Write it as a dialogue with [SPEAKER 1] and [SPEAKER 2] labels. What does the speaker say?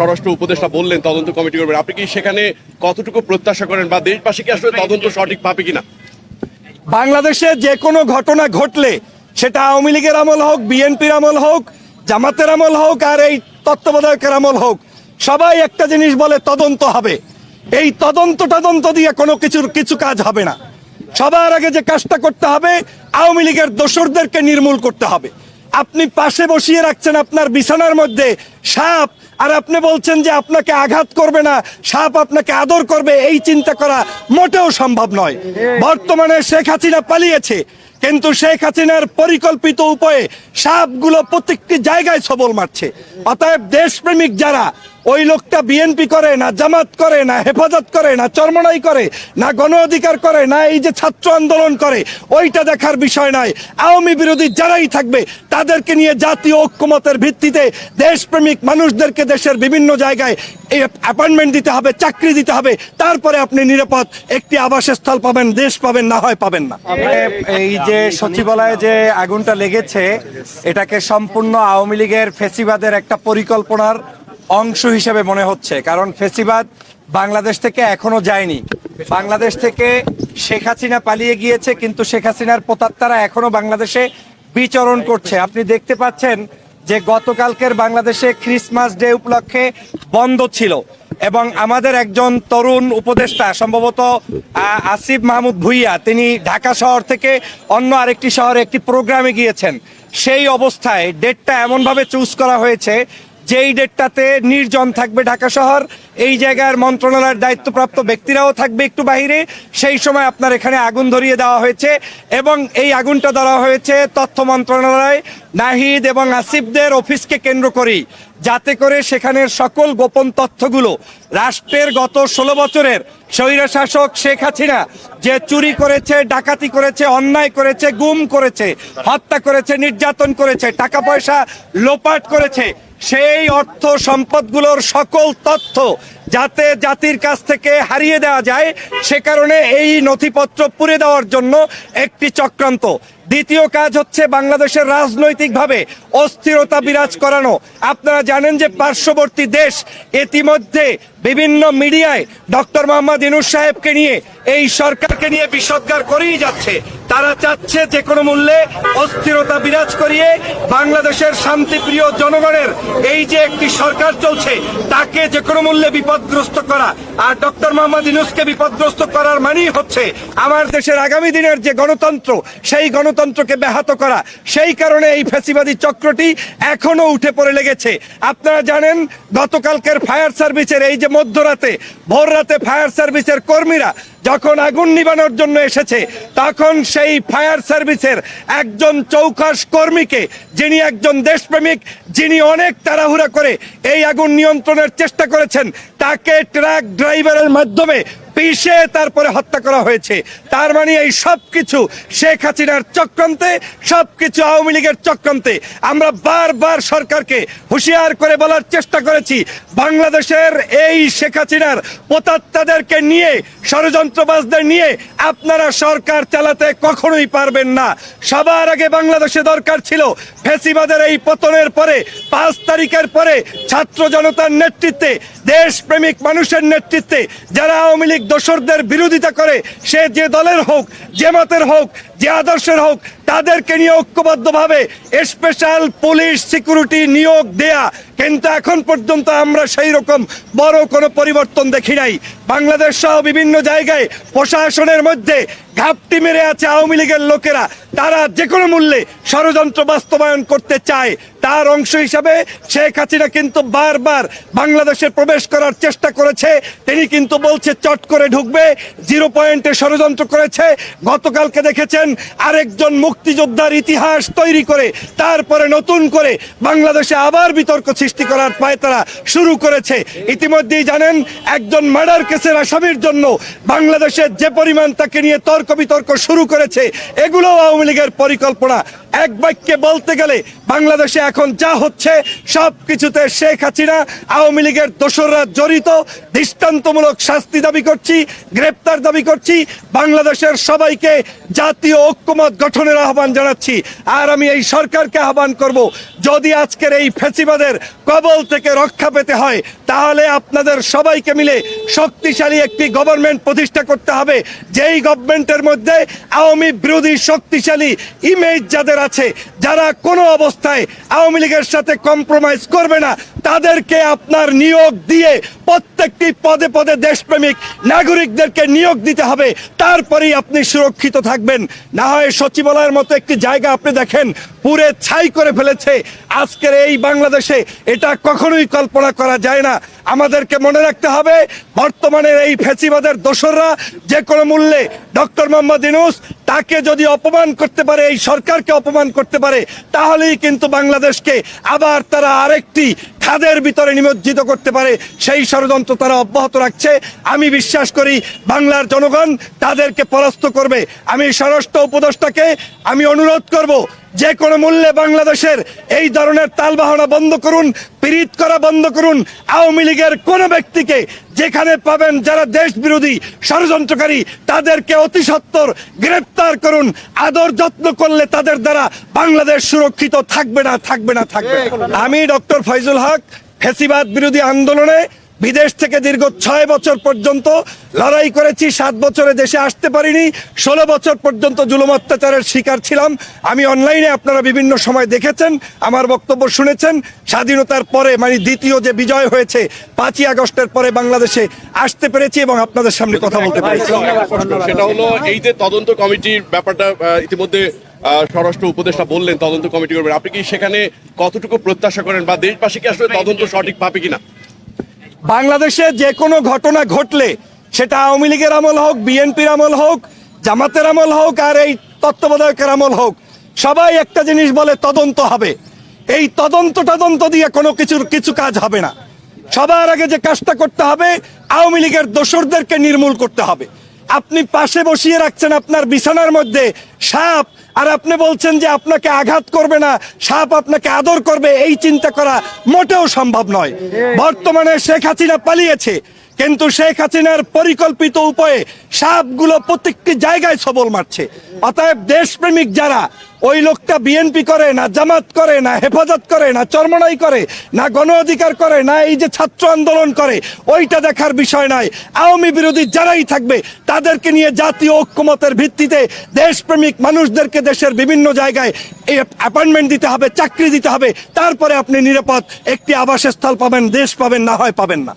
[SPEAKER 1] স্বরাষ্ট্র উপদেষ্টা বললেন, তদন্ত কমিটি করবেন। আপনি কি সেখানে কতটুকু প্রত্যাশা করেন বা দেশবাসী কি আসলে তদন্ত সঠিক পাবে কিনা?
[SPEAKER 2] বাংলাদেশে যে কোনো ঘটনা ঘটলে সেটা আওয়ামী লীগের আমল হোক, বিএনপির আমল হোক, জামাতের আমল হোক, আর এই তত্ত্বাবধায়কের আমল হোক, সবাই একটা জিনিস বলে তদন্ত হবে। এই তদন্ত তদন্ত দিয়ে কোনো কিছুর কিছু কাজ হবে না। সবার আগে যে কাজটা করতে হবে, আওয়ামী লীগের দোসরদেরকে নির্মূল করতে হবে। আপনি পাশে বসিয়ে রাখছেন আপনার বিছানার মধ্যে সাপ, আর আপনি বলছেন যে আপনাকে আঘাত করবে না, সাপ আপনাকে আদর করবে, এই চিন্তা করা মোটেও সম্ভব নয়। বর্তমানে শেখ হাসিনা পালিয়েছে। কিন্তু শেখ হাসিনার পরিকল্পিত উপায়ে সাপগুলো প্রত্যেকটি জায়গায় সবল মারছে। অতএব দেশপ্রেমিক যারা, ওই লোকটা বিএনপি করে, না জামাত করে, না হেফাজত করে, না চরমনাই করে, না গণ অধিকার করে, না এই যে ছাত্র আন্দোলন করে, ওইটা দেখার বিষয় নয়। আওয়ামী বিরোধী যারাই থাকবে, তাদেরকে নিয়ে জাতীয় ঐক্যমতের ভিত্তিতে দেশপ্রেমিক মানুষদেরকে দেশের বিভিন্ন জায়গায় এই অ্যাপয়েন্টমেন্ট দিতে হবে, চাকরি দিতে হবে। তারপরে আপনি নিরাপদ, একটি আবাসস্থল পাবেন, দেশ পাবেন, না হয় পাবেন না। এই যে সচিবালয়ে যে আগুনটা লেগেছে, এটাকে সম্পূর্ণ আওয়ামী লীগের ফেসিবাদের একটা পরিকল্পনার অংশ হিসেবে মনে হচ্ছে। কারণ ফেসিবাদ বাংলাদেশ থেকে এখনও যায়নি। বাংলাদেশ থেকে শেখ হাসিনা পালিয়ে গিয়েছে, কিন্তু শেখ হাসিনার প্রতাত্তারা এখনও বাংলাদেশে বিচরণ করছে। আপনি দেখতে পাচ্ছেন যে গতকালকের বাংলাদেশে ক্রিসমাস ডে উপলক্ষে বন্ধ ছিল। এবং আমাদের একজন তরুণ উপদেষ্টা, সম্ভবত আসিফ মাহমুদ ভুইয়া, তিনি ঢাকা শহর থেকে অন্য আরেকটি শহরে একটি প্রোগ্রামে গিয়েছেন। সেই অবস্থায় ডেটটা এমনভাবে চুজ করা হয়েছে যেই ডেটটাতে নির্জন থাকবে ঢাকা শহর, এই জায়গার মন্ত্রণালয়ের দায়িত্বপ্রাপ্ত ব্যক্তিরাও থাকবে একটু বাইরে সেই সময় আপনার এখানে আগুন ধরিয়ে দেওয়া হয়েছে এবং এই আগুনটা ধরা হয়েছে তথ্য মন্ত্রণালয়, নাহিদ এবং আসিফদের অফিসকে কেন্দ্র করেই। যাতে করে সেখানের সকল গোপন তথ্যগুলো রাষ্ট্রের গত ষোলো বছরের স্বৈরশাসক শেখ হাসিনা যে চুরি করেছে, ডাকাতি করেছে, অন্যায় করেছে, গুম করেছে, হত্যা করেছে, নির্যাতন করেছে, টাকা পয়সা লোপাট করেছে সেই অর্থ সম্পদগুলোর সকল তথ্য যাতে জাতির কাছ থেকে হারিয়ে দেওয়া যায়, সে কারণে এই নথিপত্র পুড়ে দেওয়ার জন্য একটি চক্রান্ত। দ্বিতীয় কাজ হচ্ছে বাংলাদেশের রাজনৈতিকভাবে অস্থিরতা বিরাজ করানো। আপনারা জানেন যে পার্শ্ববর্তী দেশ ইতিমধ্যে বিভিন্ন মিডিয়ায় ডক্টর মোহাম্মদ ইনুস সাহেবকে নিয়ে, এই সরকারকে নিয়ে বিষদগার করেই যাচ্ছে। তারা চাচ্ছে যে কোনো মূল্যে অস্থিরতা বিরাজ করিয়ে বাংলাদেশের শান্তিপ্রিয় জনগণের এই যে একটি সরকার চলছে, তাকে যে কোনো মূল্যে বিপদগ্রস্ত করা আর ডক্টর মোহাম্মদ ইউনুসকে বিপদগ্রস্ত করার মানেই হচ্ছে আমার দেশের আগামী দিনের যে গণতন্ত্র, সেই গণতন্ত্রকে ব্যাহত করা। সেই কারণে এই ফ্যাসিবাদী চক্রটি এখনও উঠে পড়ে লেগেছে। আপনারা জানেন, গতকালকের ফায়ার সার্ভিসের এই যে মধ্যরাতে ভোর রাতে ফায়ার সার্ভিসের কর্মীরা যখন আগুন নিবানোর জন্য এসেছে, তখন সেই ফায়ার সার্ভিসের একজন চৌকাশ কর্মীকে, যিনি একজন দেশপ্রেমিক, যিনি অনেক তাড়াহুড়া করে এই আগুন নিয়ন্ত্রণের চেষ্টা করেছেন, তাকে ট্রাক ড্রাইভারের মাধ্যমে পিষে তারপরে হত্যা করা হয়েছে। তার মানে এই সব কিছু শেখ হাসিনার চক্রান্তে সব কিছু আওয়ামী লীগের চক্রান্তে। আমরা বারবার সরকারকে হুঁশিয়ার করে বলার চেষ্টা করেছি, বাংলাদেশের এই শেখ হাসিনার প্রতাত্তাদেরকে নিয়ে, ষড়যন্ত্রবাজদের নিয়ে আপনারা সরকার চালাতে কখনোই পারবেন না। সবার আগে বাংলাদেশে দরকার ছিল ফেসিবাদের এই পতনের পরে, পাঁচ তারিখের পরে ছাত্র জনতার নেতৃত্বে, দেশপ্রেমিক মানুষের নেতৃত্বে, যারা আওয়ামী লীগ দোসরদের বিরোধিতা করে সে যে দলের হোক যে মতের হোক যে আদর্শের হোক তাদেরকে নিয়ে ঐক্যবদ্ধভাবে স্পেশাল পুলিশ সিকিউরিটি নিয়োগ দেয়া। কিন্তু এখন পর্যন্ত আমরা সেই রকম বড় কোনো পরিবর্তন দেখি নাই। বাংলাদেশ সহ বিভিন্ন জায়গায় প্রশাসনের মধ্যে ঘাপটি মেরে আছে আওয়ামী লীগের লোকেরা। তারা যে কোনো মূল্যে ষড়যন্ত্র বাস্তবায়ন করতে চায়। তার অংশ হিসাবে শেখ হাসিনা কিন্তু বারবার বাংলাদেশে প্রবেশ করার চেষ্টা করেছে। তিনি কিন্তু বলছে চট করে ঢুকবে, জিরো পয়েন্টে ষড়যন্ত্র করেছে। গতকালকে দেখেছেন আরেকজন মুক্তিযোদ্ধার ইতিহাস তৈরি করে, তারপরে নতুন করে বাংলাদেশে আবার বিতর্ক সৃষ্টি করার পায়তারা শুরু করেছে। ইতিমধ্যেই জানেন, একজন মার্ডার কেসের আসামির জন্য বাংলাদেশের যে পরিমাণ তাকে নিয়ে তর্ক বিতর্ক শুরু করেছে এগুলো আওয়ামী লীগের পরিকল্পনা। এক বাক্যে বলতে গেলে, বাংলাদেশে এখন যা হচ্ছে সব কিছুতে শেখ হাসিনা, আওয়ামী লীগের দোসররা জড়িত। দৃষ্টান্তমূলক শাস্তি দাবি করছি, গ্রেপ্তার দাবি করছি। বাংলাদেশের সবাইকে জাতীয় ঐক্যমত গঠনের আহ্বান জানাচ্ছি। আর আমি এই সরকারকে আহ্বান করব। যদি আজকের এই ফেসিবাদের কবল থেকে রক্ষা পেতে হয়, তাহলে আপনাদের সবাইকে মিলে শক্তিশালী একটি গভর্নমেন্ট প্রতিষ্ঠা করতে হবে। যেই গভর্নমেন্টের মধ্যে আওয়ামী বিরোধী শক্তিশালী ইমেজ যাদের আছে, যারা কোনো অবস্থায় আওয়ামী লীগের সাথে কম্প্রোমাইজ করবে না, তাদেরকে আপনার নিয়োগ দিয়ে প্রত্যেকটি পদে পদে দেশপ্রেমিক নাগরিকদেরকে নিয়োগ দিতে হবে। তারপরেই আপনি সুরক্ষিত থাকবেন। না হয় সচিবালয়ের মতো একটি জায়গা আপনি দেখেন, পুরে ছাই করে ফেলেছে আজকের এই বাংলাদেশে এটা কখনোই কল্পনা করা যায় না। আমাদেরকে মনে রাখতে হবে, বর্তমানের এই ফেসিবাদের দোসররা যে কোনো মূল্যে ডক্টর মোহাম্মদ ইনুস তাকে যদি অপমান করতে পারে, এই সরকারকে অপমান করতে পারে, তাহলেই কিন্তু বাংলাদেশকে আবার তারা আরেকটি খাদের ভিতরে নিমজ্জিত করতে পারে। সেই ষড়যন্ত্র তারা অব্যাহত রাখছে। আমি বিশ্বাস করি, বাংলার জনগণ তাদেরকে পরাস্ত করবে। আমি স্বরাষ্ট্র উপদেষ্টাকে আমি অনুরোধ করব যে কোনো মূল্যে বাংলাদেশের এই ধরনের তালবাহনা বন্ধ করুন পীড়িত করা বন্ধ করুন আওয়ামী লীগের কোনো ব্যক্তিকে যেখানে পাবেন যারা দেশ বিরোধী ষড়যন্ত্রকারী তাদেরকে অতি সত্বর গ্রেপ্তার করুন। আদর যত্ন করলে তাদের দ্বারা বাংলাদেশ সুরক্ষিত থাকবে না থাকবে না থাকবে আমি ডক্টর ফয়জুল হক ফেসিবাদ বিরোধী আন্দোলনে বিদেশ থেকে দীর্ঘ ছয় বছর পর্যন্ত লড়াই করেছি সাত বছরে দেশে আসতে পারিনি ষোলো বছর পর্যন্ত জুলুম অত্যাচারের শিকার ছিলাম। আমি অনলাইনে আপনারা বিভিন্ন সময় দেখেছেন আমার বক্তব্য শুনেছেন। স্বাধীনতার পরে মানে দ্বিতীয় যে বিজয় হয়েছে পাঁচই আগস্টের পরে বাংলাদেশে আসতে পেরেছি এবং আপনাদের সামনে কথা বলতে পেরেছি।
[SPEAKER 1] সেটা হলো এই যে তদন্ত কমিটির ব্যাপারটা ইতিমধ্যে স্বরাষ্ট্র উপদেষ্টা বললেন তদন্ত কমিটি করবেন। আপনি কি সেখানে কতটুকু প্রত্যাশা করেন বা দেশবাসী কি আসলে তদন্ত সঠিক পাবে কিনা?
[SPEAKER 2] বাংলাদেশে যে কোনো ঘটনা ঘটলে সেটা আওয়ামী লীগের আমল হোক, বিএনপির আমল হোক, জামাতের আমল হোক, আর এই তত্ত্বাবধায়কের আমল হোক, সবাই একটা জিনিস বলে তদন্ত হবে। এই তদন্ত তদন্ত দিয়ে কোনো কিছুর কিছু কাজ হবে না। সবার আগে যে কাজটা করতে হবে, আওয়ামী লীগের দোসরদেরকে নির্মূল করতে হবে। আপনি পাশে বসিয়ে রাখছেন আপনার বিছানার মধ্যে সাপ আর আপনি বলছেন যে আপনাকে আঘাত করবে না, সাপ আপনাকে আদর করবে, এই চিন্তা করা মোটেও সম্ভব নয়। বর্তমানে শেখ হাসিনা পালিয়েছে। কিন্তু শেখ হাসিনার পরিকল্পিত উপায়ে সাপগুলো প্রত্যেকটি জায়গায় সবল মারছে। অতএব দেশপ্রেমিক যারা, ওই লোকটা বিএনপি করে, না জামাত করে, না হেফাজত করে, না চরমনাই করে, না গণ অধিকার করে, না এই যে ছাত্র আন্দোলন করে, ওইটা দেখার বিষয় নয়। আওয়ামী বিরোধী যারাই থাকবে, তাদেরকে নিয়ে জাতীয় ঐক্যমতের ভিত্তিতে দেশপ্রেমিক মানুষদেরকে দেশের বিভিন্ন জায়গায় অ্যাপয়েন্টমেন্ট দিতে হবে, চাকরি দিতে হবে। তারপরে আপনি নিরাপদ একটি আবাসস্থল পাবেন, দেশ পাবেন, না হয় পাবেন না।